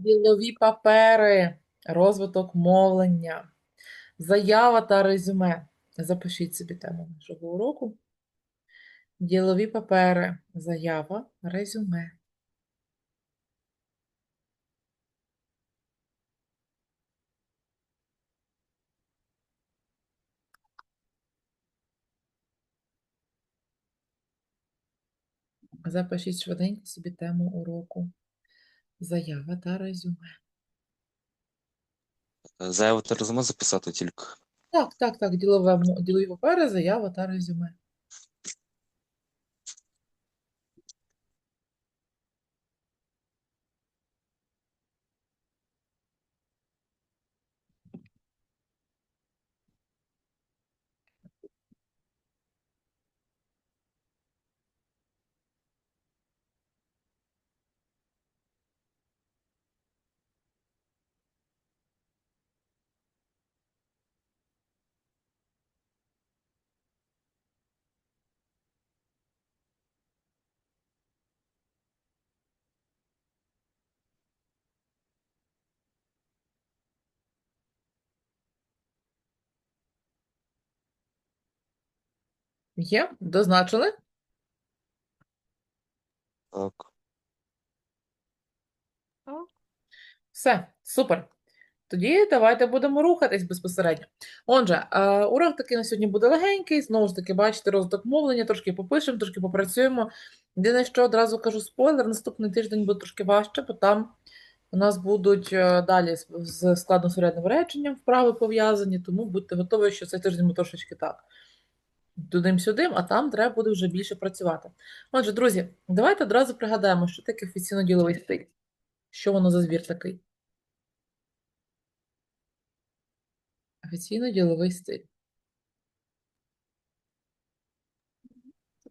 Ділові папери, розвиток мовлення, заява та резюме. Запишіть собі тему нашого уроку. Ділові папери, заява, резюме. Запишіть швиденько собі тему уроку. Заява та резюме. Заяву та резюме записати тільки. Так, так, так, ділове, ділові папери, заява та резюме. Є? Дозначили? Так. Все, супер. Тоді давайте будемо рухатись безпосередньо. Отже, е, урок такий на сьогодні буде легенький. Знову ж таки, бачите, розвиток мовлення, трошки попишемо, трошки попрацюємо. Єдине, що одразу кажу спойлер, наступний тиждень буде трошки важче, бо там у нас будуть е, далі з- з складно-сурядним реченням вправи пов'язані, тому будьте готові, що цей тиждень ми трошечки так. Тудим-сюдим, а там треба буде вже більше працювати. Отже, друзі, давайте одразу пригадаємо, що таке офіційно-діловий стиль. Що воно за збір такий? Офіційно-діловий стиль.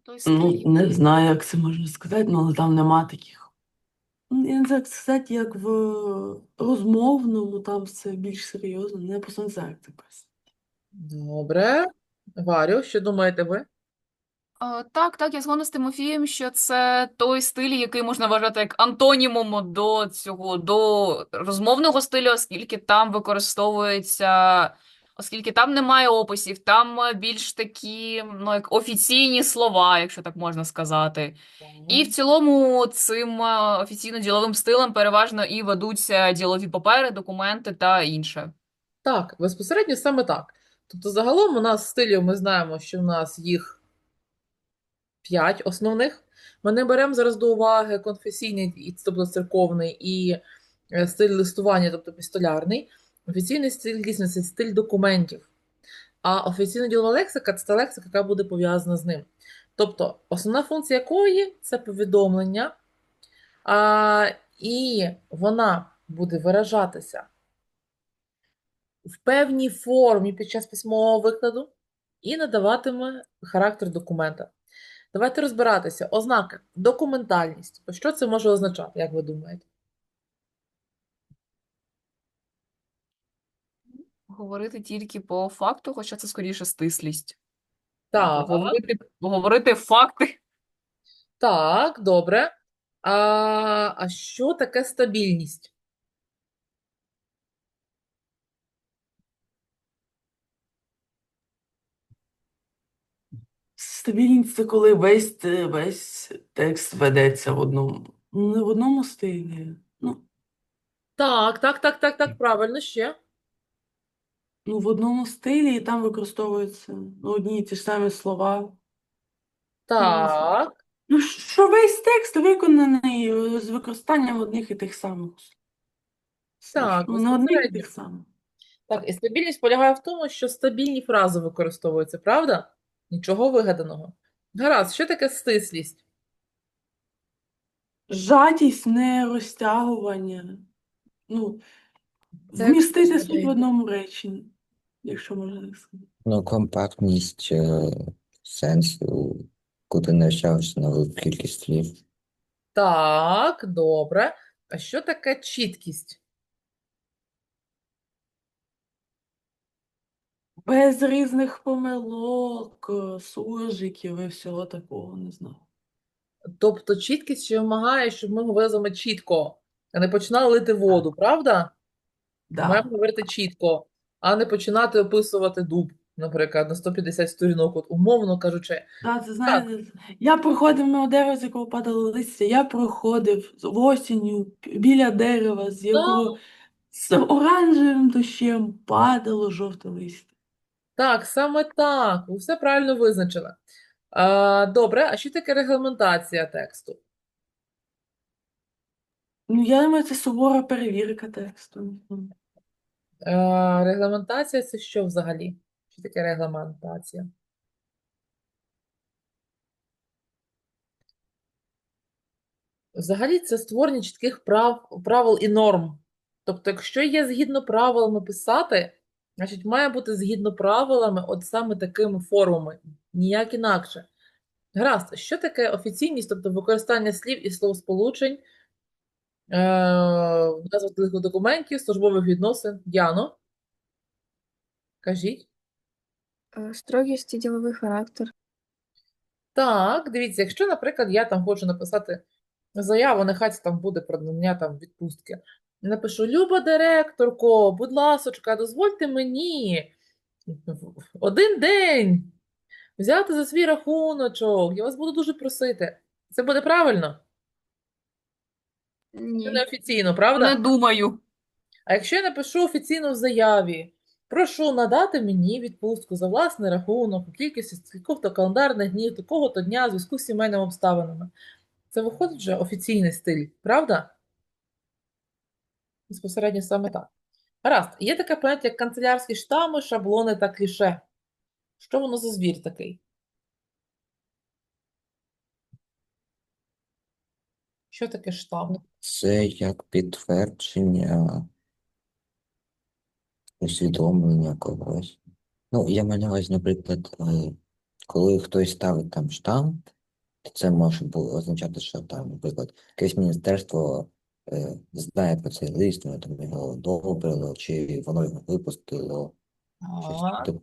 Той Ну, не знаю, як це можна сказати, ну, але там нема таких. Я не знаю, як сказати, як в розмовному, там все більш серйозно. Я просто не знаю, як це пояснити. Добре. Варю, що думаєте ви? А, Так, так, я згодна з Тимофієм, що це той стиль, який можна вважати як антонімом до цього, до розмовного стилю, оскільки там використовується, оскільки там немає описів, там е, більш такі, ну, як офіційні слова, якщо так можна сказати. І в цілому цим е, офіційно-діловим стилем переважно і ведуться ділові папери, документи та інше. Так, безпосередньо саме так. Тобто, загалом у нас стилів ми знаємо, що в нас їх п'ять основних. Ми не беремо зараз до уваги конфесійний, тобто церковний, і е, стиль листування, тобто епістолярний. Офіційний стиль дійсно це стиль документів. А офіційна ділова лексика це та лексика, яка буде пов'язана з ним. Тобто, основна функція якої це повідомлення, а, і вона буде виражатися в певній формі під час письмового викладу і надаватиме характер документа. Давайте розбиратися. Ознаки. Документальність. Що це може означати, як ви думаєте? Говорити тільки по факту, хоча це скоріше стислість. Так, Говорити, говорити факти. так, добре. А, а що таке стабільність? Стабільність це коли весь, весь текст ведеться в одному. Не в одному стилі. Ну, Так, так, так, так, так, правильно ще. ну, в одному стилі і там використовуються ну, одні і ті ж самі слова. Так, Ну, що весь текст виконаний е, з використанням одних і тих самих так, Ну, не одних і безпосередньо. тих самих. Так, і стабільність полягає в тому, що стабільні фрази використовуються, правда? Нічого вигаданого. Гаразд, що таке стислість? Жатість, не розтягування. Ну, Це вмістити як суть в одному реченні, якщо можна так сказати. Ну, компактність е, сенсу, куди не на велику кількість слів. Так, добре. А що таке чіткість? Без різних помилок, е, суржиків і всього такого, не знаю. Тобто чіткість, що вимагає, щоб ми говорили з вами чітко. а не починали лити воду, правда? Да. Маємо говорити чітко, а не починати описувати дуб, наприклад, на 150 сторінок, от умовно кажучи. Да, це знаєте, я проходив мимо дерева, з якого падало листя, я проходив з осінню біля дерева, з якого з оранжевим дощем падало жовте листя. Так, саме так, ви все правильно визначили. А, добре, а що таке регламентація тексту? Ну, я думаю, це сувора перевірка тексту. А, регламентація це що взагалі? Що таке регламентація? Взагалі це створення чітких прав, правил і норм. Тобто, якщо є згідно правилами писати, значить має бути згідно правилами от саме такими формами, ніяк інакше. Гаразд, що таке офіційність, тобто використання слів і словосполучень е, назвах документів, службових відносин? Яно? Кажіть. Е, Строгість і діловий характер. Так, дивіться, якщо, наприклад, я там хочу написати заяву, нехай це там буде про надання там відпустки. Напишу: Люба директорко, будь ласочка, дозвольте мені один день взяти за свій рахуночок. Я вас буду дуже просити. Це буде правильно? Це Ні. неофіційно, правда? Не думаю. А якщо я напишу офіційно в заяві, прошу надати мені відпустку за власний рахунок у кількості стількох-то календарних днів, такого-то дня в зв'язку з сімейними обставинами. Це виходить вже офіційний стиль, правда? Безпосередньо саме так. Гаразд, є таке поняття, як канцелярські штами, шаблони та кліше. Що воно за звір такий? Що таке штам? Це як підтвердження усвідомлення когось. Ну, я маю наприклад, е, коли хтось ставить там штамп, то це може означати, що там, наприклад, якесь міністерство знає про цей лист, воно там його одобрило, чи воно його випустило. Щось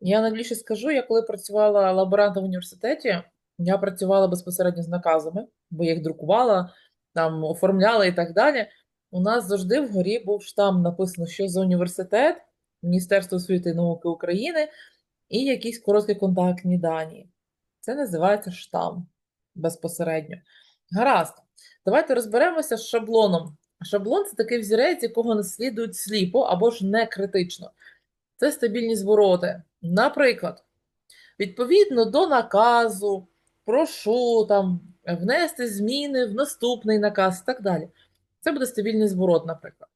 Я найбільше скажу, я коли працювала лаборантом в університеті, я працювала безпосередньо з наказами, бо я їх друкувала, там оформляла і так далі. У нас завжди вгорі був штамп написано, що за університет, Міністерство освіти і науки України і якісь короткі контактні дані. Це називається штамп безпосередньо. Гаразд, давайте розберемося з шаблоном. Шаблон це такий взірець, якого наслідують сліпо або ж не критично. Це стабільні звороти. Наприклад, відповідно до наказу, прошу там внести зміни в наступний наказ і так далі. Це буде стабільний зворот, наприклад.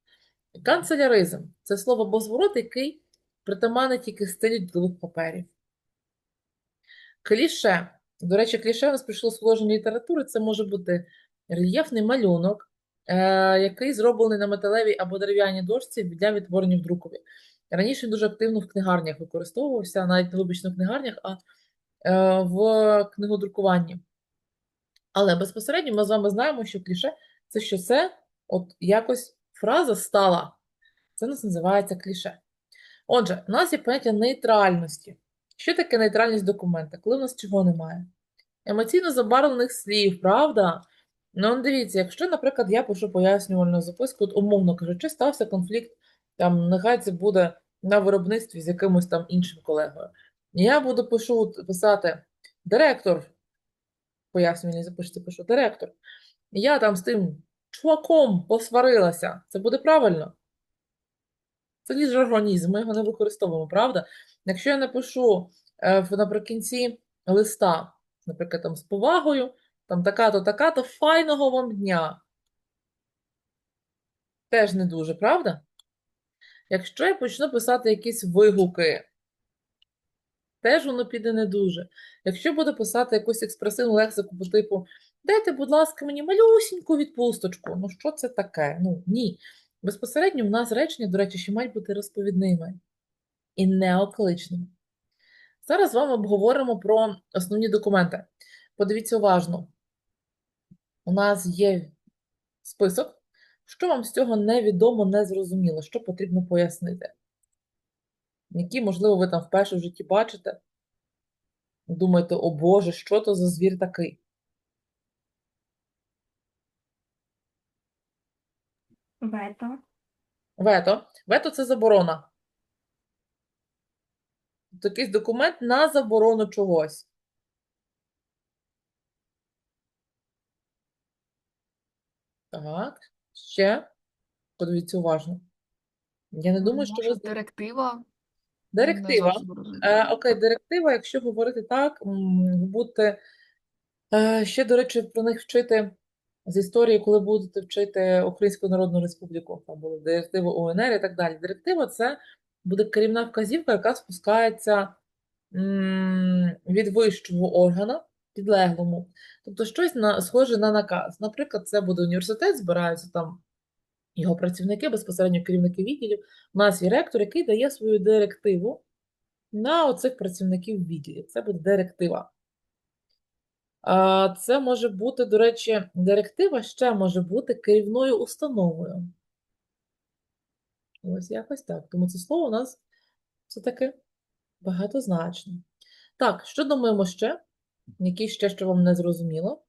Канцеляризм це слово або зворот, який притаманний тільки стилю ділових паперів. Кліше. До речі, кліше у нас прийшло з положення літератури. Це може бути рельєфний малюнок, е, який зроблений на металевій або дерев'яній дошці для відтворення в друкові. Раніше дуже активно в книгарнях використовувався, навіть не вибачно в книгарнях, а е, в книгодрукуванні. Але безпосередньо ми з вами знаємо, що кліше це що це от якось фраза стала. Це нас називається кліше. Отже, у нас є поняття нейтральності. Що таке нейтральність документа? Коли в нас чого немає? Емоційно забарвлених слів, правда? Ну, дивіться, якщо, наприклад, я пишу пояснювальну записку, от умовно кажучи, стався конфлікт, там, нехай це буде на виробництві з якимось там іншим колегою. Я буду пишу, писати директор, пояснювальній записці пишу директор. Я там з тим чуваком посварилася. Це буде правильно? Це не жаргонізм, ми його не використовуємо, правда? Якщо я напишу е, наприкінці листа, наприклад, там з повагою, там така-то, така-то, файного вам дня. Теж не дуже, правда? Якщо я почну писати якісь вигуки, теж воно піде не дуже. Якщо буду писати якусь експресивну лексику по типу Дайте, будь ласка, мені малюсіньку відпусточку. Ну, що це таке? Ну, ні. Безпосередньо в нас речення, до речі, ще мають бути розповідними і неокличними. Зараз з вами обговоримо про основні документи. Подивіться уважно. У нас є список. Що вам з цього невідомо, незрозуміло, що потрібно пояснити? Які, можливо, ви там вперше в житті бачите? Думаєте, о Боже, що то за звір такий? Вето. Вето. Вето це заборона. Тобто якийсь документ на заборону чогось. Так, ще. Подивіться уважно. Я не думаю, що Може, ви... директива? Директива. Е, окей, директива, якщо говорити так, м, е, ще, до речі, про них вчити з історії, коли будете вчити Українську Народну Республіку, там були директиви УНР і так далі. Директива це буде керівна вказівка, яка спускається м, від вищого органу підлеглому. Тобто щось на, схоже на наказ. Наприклад, це буде університет, збираються там його працівники, безпосередньо керівники відділів. У нас є ректор, який дає свою директиву на оцих працівників відділів. Це буде директива. Це може бути, до речі, директива ще може бути керівною установою. Ось якось так. Тому це слово у нас все-таки багатозначне. Так, що думаємо ще? Які ще, що вам не зрозуміло?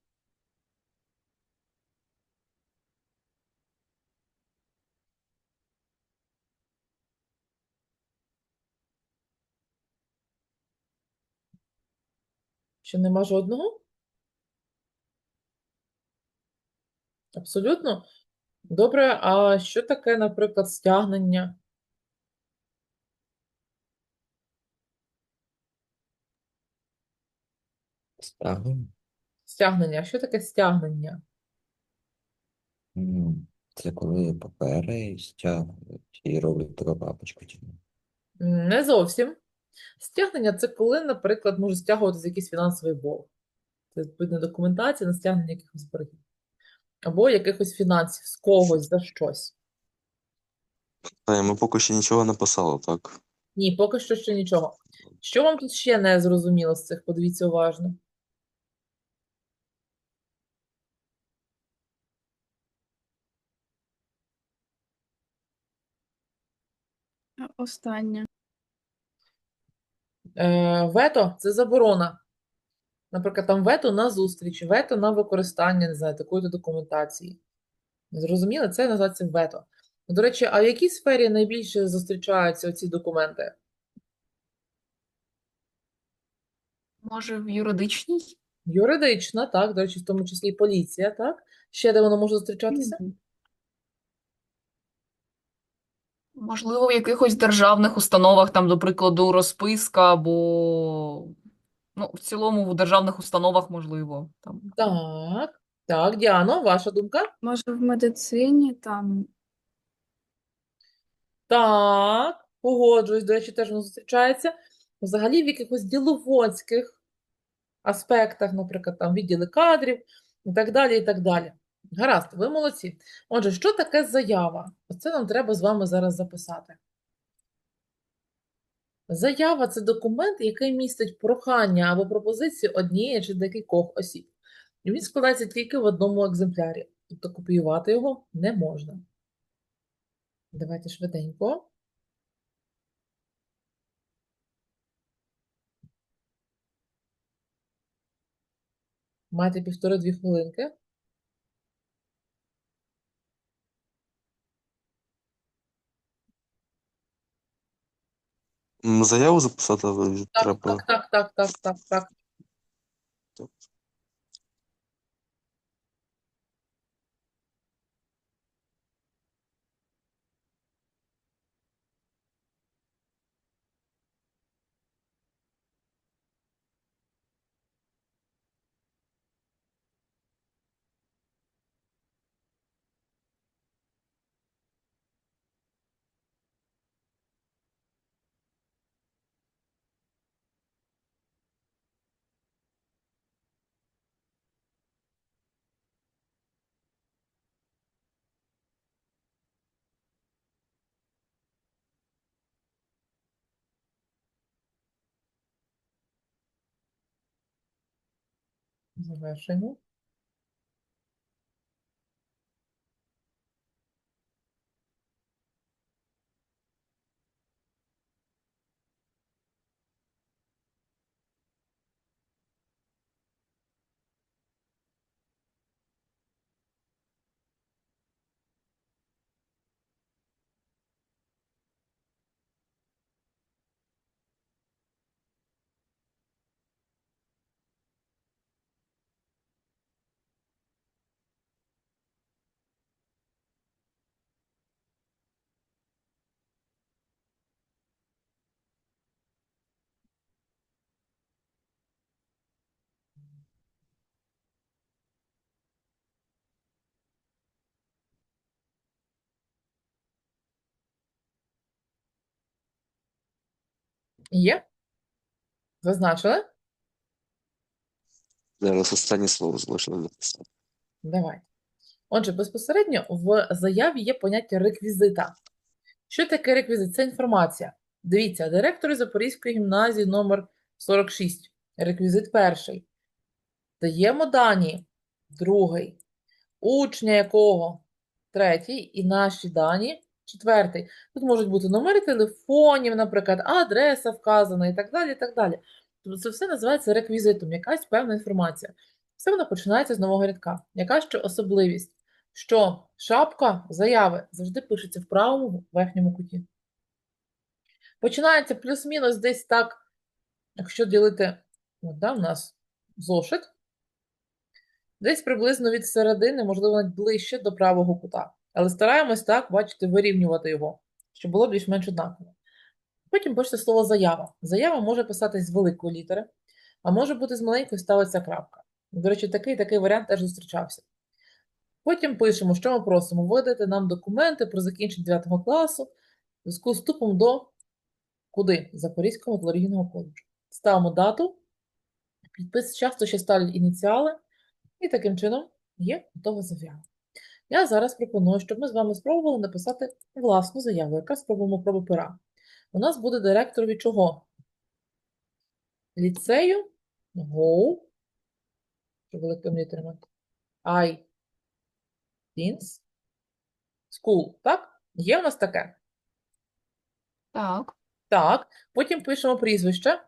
Що нема жодного? Абсолютно. Добре, а що таке, наприклад, стягнення? Ставимо. Стягнення. Що таке стягнення? М, Це коли папери стягують і роблять таку папочку. типу. М, Не зовсім. Стягнення це коли, наприклад, може стягуватися якийсь фінансовий борг. Це відповідна документація на стягнення якихось боргів. Або якихось фінансів з когось за щось. Та, ми поки що нічого не писали, так? Ні, поки що ще нічого. Що вам тут ще не зрозуміло з цих? Подивіться уважно. Останнє. Е, вето це заборона. Наприклад, там вето на зустріч, вето на використання, не знаю, такої-то документації. Зрозуміли? Це називається вето. До речі, а в якій сфері найбільше зустрічаються ці документи? Може, в юридичній? Юридична, так, до речі, в тому числі і поліція, так? Ще де воно може зустрічатися? Мгм. Можливо, в якихось державних установах, там, до прикладу, розписка, або ну, в цілому в державних установах можливо. Там. Так, так, Діано, ваша думка? Може, в медицині там Так, погоджуюсь, до речі, теж воно зустрічається. Взагалі в якихось діловодських аспектах, наприклад, там відділи кадрів і так далі, і так далі. Гаразд, ви молодці. Отже, що таке заява? Оце нам треба з вами зараз записати. Заява – це документ, який містить прохання або пропозицію однієї чи декількох осіб. Він складається тільки в одному екземплярі, тобто копіювати його не можна. Давайте швиденько. Маєте півтори-дві хвилинки. Заяву записати ви- Так, треба. так, так, так, так, так, так. Завершуємо. Є? Зазначили? Зараз останнє слово залишилось записати. Давай. Отже, безпосередньо в заяві є поняття реквізита. Що таке реквізит? Це інформація. Дивіться, директор Запорізької гімназії номер 46. Реквізит перший. Даємо дані. Другий. Учня якого? Третій. І наші дані. Четвертий. Тут можуть бути номери телефонів, наприклад, адреса вказана і так далі, і так далі. Тобто це все називається реквізитом, якась певна інформація. Все воно починається з нового рядка. Яка ще особливість? Що шапка заяви завжди пишеться в правому верхньому куті. Починається плюс-мінус десь так, якщо ділити, от, да, у нас зошит, десь приблизно від середини, можливо, навіть ближче до правого кута. Але стараємось так, бачите, вирівнювати його, щоб було більш-менш однаково. Потім пишете слово заява. Заява може писатись з великої літери, а може бути з маленької ставиться крапка. До речі, такий такий варіант теж зустрічався. Потім пишемо, що ми просимо видати нам документи про закінчення 9 класу в зв'язку з вступом до куди? Запорізького металургійного коледжу. Ставимо дату, підпис, часто ще ставлять ініціали, і таким чином є готова заява. Я зараз пропоную, щоб ми з вами спробували написати власну заяву, яка спробуємо пробу пера. У нас буде директор від чого? Ліцею, go, що великим літерами, I, Teens, School, так? Є у нас таке? Так. Так. Потім пишемо прізвище.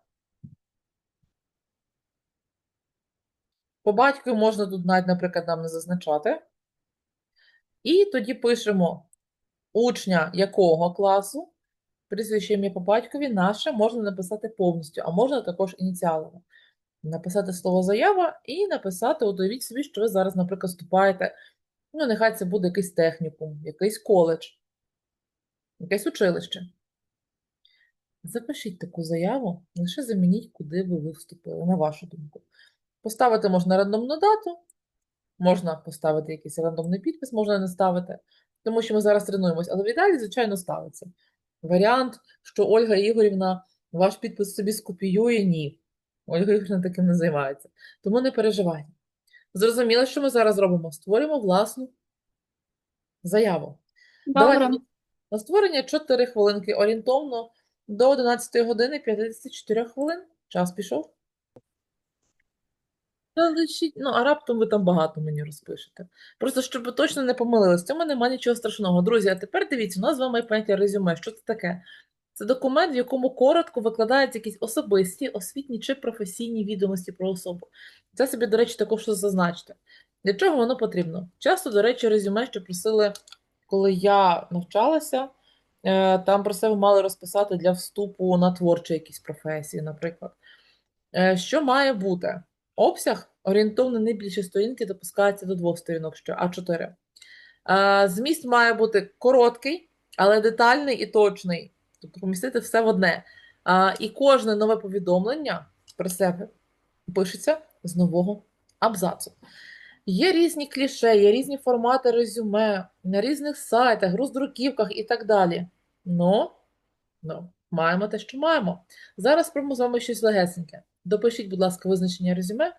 По батькові можна тут навіть, наприклад, нам не зазначати. І тоді пишемо учня якого класу, прізвище ім'я по батькові наше можна написати повністю, а можна також ініціалами. Написати слово заява і написати, уявіть собі, що ви зараз, наприклад, вступаєте, ну, нехай це буде якийсь технікум, якийсь коледж, якесь училище. Запишіть таку заяву, лише замініть, куди ви вступили, на вашу думку. Поставити можна рандомну дату, можна поставити якийсь рандомний підпис, можна не ставити, тому що ми зараз тренуємось, але в ідеалі, звичайно, ставиться. Варіант, що Ольга Ігорівна ваш підпис собі скопіює, ні. Ольга Ігорівна таким не займається. Тому не переживайте. Зрозуміло, що ми зараз робимо? Створюємо власну заяву. Давайте Добре. на створення 4 хвилинки орієнтовно до 11 години 54 хвилин. Час пішов. Лишіть, ну, а раптом ви там багато мені розпишете. Просто щоб ви точно не помилились, в цьому немає нічого страшного. Друзі, а тепер дивіться, у нас з вами поняття резюме. Що це таке? Це документ, в якому коротко викладаються якісь особисті, освітні чи професійні відомості про особу. Це собі, до речі, також зазначте. Для чого воно потрібно? Часто, до речі, резюме, що просили, коли я навчалася, е, там про себе мали розписати для вступу на творчі якісь професії, наприклад. Е, Що має бути? Обсяг орієнтовно не більше сторінки допускається до двох сторінок, що А4. Е, Зміст має бути короткий, але детальний і точний. Тобто помістити все в одне. І кожне нове повідомлення про себе пишеться з нового абзацу. Є різні кліше, є різні формати резюме на різних сайтах, роздруківках і так далі. Ну, ну, маємо те, що маємо. Зараз спробуємо з вами щось легесеньке. Допишіть, будь ласка, визначення резюме.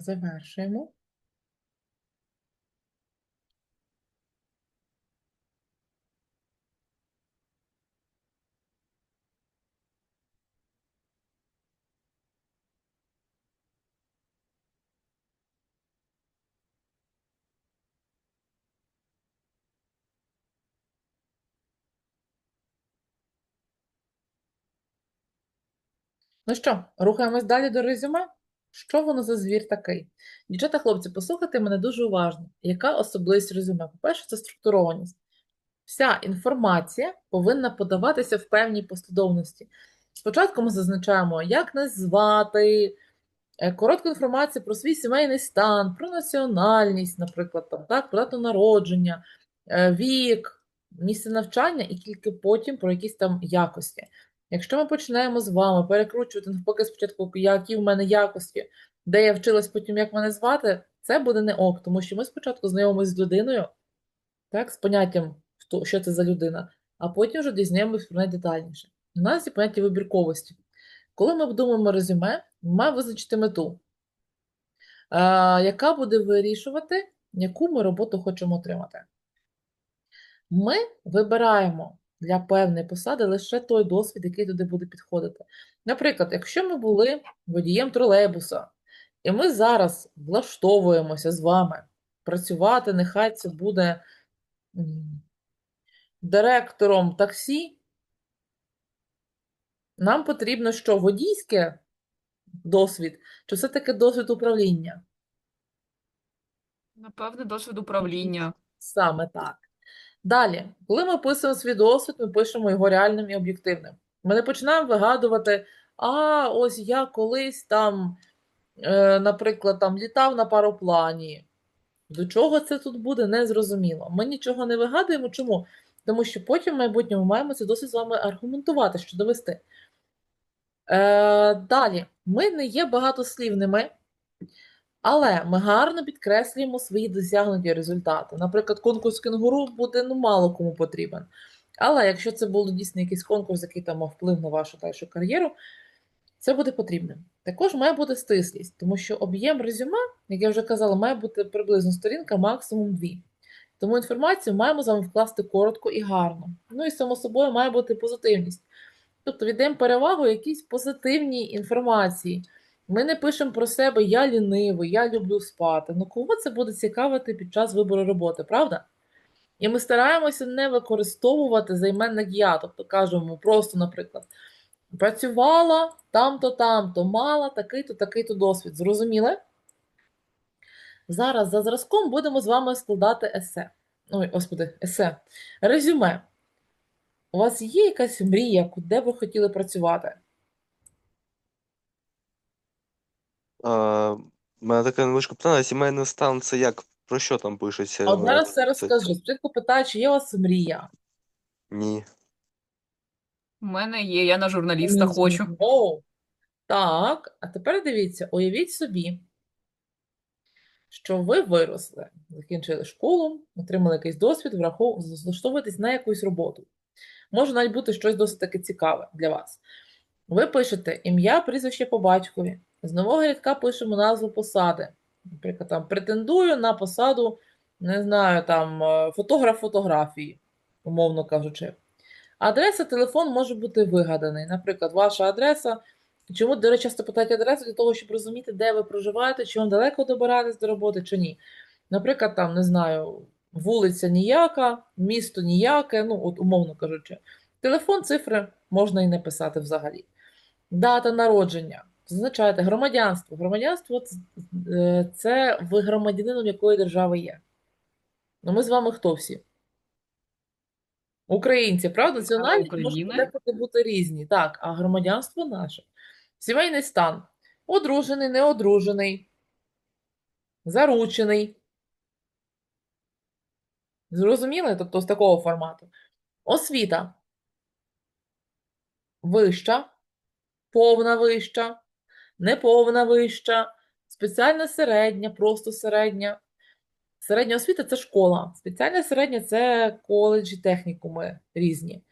Завершуємо. Ну що, рухаємось далі до резюме? Що воно за звір такий? Дівчата, хлопці, послухайте мене дуже уважно. Яка особливість резюме? По-перше, це структурованість. Вся інформація повинна подаватися в певній послідовності. Спочатку ми зазначаємо, як нас звати, е, коротку інформацію про свій сімейний стан, про національність, наприклад, там, так, про дату народження, е, вік, місце навчання і тільки потім про якісь там якості. Якщо ми починаємо з вами перекручувати навпаки спочатку, які в мене якості, де я вчилась потім, як мене звати, це буде не ок, тому що ми спочатку знайомимося з людиною, так, з поняттям, що це за людина, а потім вже дізнаємось про неї детальніше. У нас є поняття вибірковості. Коли ми обдумуємо резюме, ми маємо визначити мету, яка буде вирішувати, яку ми роботу хочемо отримати. Ми вибираємо для певної посади лише той досвід, який туди буде підходити. Наприклад, якщо ми були водієм тролейбуса, і ми зараз влаштовуємося з вами працювати, нехай це буде директором таксі, нам потрібно що? Водійське досвід, чи все-таки досвід управління? Напевне, досвід управління. Саме так. Далі, коли ми описуємо свій досвід, ми пишемо його реальним і об'єктивним. Ми не починаємо вигадувати, а ось я колись там, е, наприклад, там літав на пароплані. До чого це тут буде, незрозуміло. Ми нічого не вигадуємо. Чому? Тому що потім в майбутньому маємо це досить з вами аргументувати, що довести. Е, далі, ми не є багатослівними, але ми гарно підкреслюємо свої досягнуті результати. Наприклад, конкурс кенгуру буде ну, мало кому потрібен. Але якщо це був дійсно якийсь конкурс, який там вплив на вашу дальшу кар'єру, це буде потрібним. Також має бути стислість, тому що об'єм резюме, як я вже казала, має бути приблизно сторінка, максимум дві. Тому інформацію маємо з вами вкласти коротко і гарно. Ну і само собою має бути позитивність. Тобто віддаємо перевагу якійсь позитивній інформації. Ми не пишемо про себе я лінивий, я люблю спати. Ну кого це буде цікавити під час вибору роботи, правда? І ми стараємося не використовувати займенник я, тобто кажемо просто, наприклад, працювала там-то, там-то, мала такий-то, такий-то досвід. Зрозуміли? Зараз за зразком будемо з вами складати есе. Ой, господи, есе. Резюме. У вас є якась мрія, де ви хотіли працювати? А, у мене таке невеличке питання, сімейний стан це як? Про що там пишеться? От зараз Це- все розкажу. Спочатку питаю, чи є у вас мрія? Ні. У мене є, я на журналіста хочу. О, так, а тепер дивіться, уявіть собі, що ви виросли, закінчили школу, отримали якийсь досвід, влаштовуєтесь на якусь роботу. Може навіть бути щось досить таки цікаве для вас. Ви пишете ім'я, прізвище по батькові. З нового рядка пишемо назву посади. Наприклад, там претендую на посаду, не знаю, там е, фотограф фотографії, умовно кажучи. Адреса, телефон може бути вигаданий. Наприклад, ваша адреса. Чому, до речі, часто питають адресу для того, щоб розуміти, де ви проживаєте, чи вам далеко добиратись до роботи, чи ні. Наприклад, там, не знаю, вулиця ніяка, місто ніяке, ну, от умовно кажучи. Телефон, цифри можна і не писати взагалі. Дата народження. Зазначаєте громадянство. Громадянство це, е, ви громадянином якої держави є. Ну, ми з вами хто всі? Українці, правда? України. деколи бути різні. Так, а громадянство наше. Сімейний стан. Одружений, неодружений, заручений. Зрозуміли? Тобто з такого формату. Освіта. Вища, повна вища, неповна вища, спеціальна середня, просто середня. Середня освіта це школа. Спеціальна середня це коледжі, технікуми різні. Е,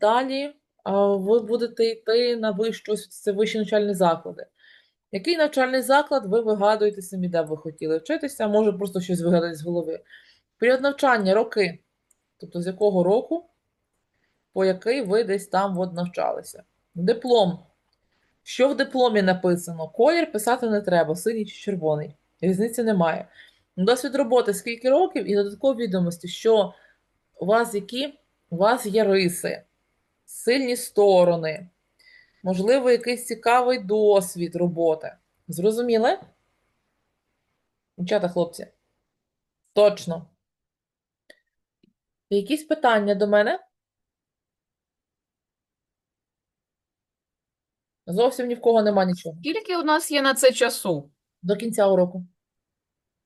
далі е, ви будете йти на вищу це вищі навчальні заклади. Який навчальний заклад ви вигадуєте самі, де ви хотіли вчитися, може просто щось вигадати з голови. Період навчання, роки. Тобто з якого року, по який ви десь там от навчалися. Диплом. Що в дипломі написано? Колір писати не треба, синій чи червоний. Різниці немає. Досвід роботи скільки років і додаткові відомості, що у вас які? У вас є риси, сильні сторони, можливо, якийсь цікавий досвід роботи. Зрозуміли? Дівчата, хлопці? Точно. Якісь питання до мене? Зовсім ні в кого нема нічого. Скільки у нас є на це часу? До кінця уроку.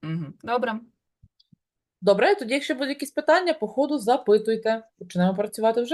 Угу. Добре. Добре, тоді, якщо будуть якісь питання, по ходу запитуйте. Почнемо працювати вже.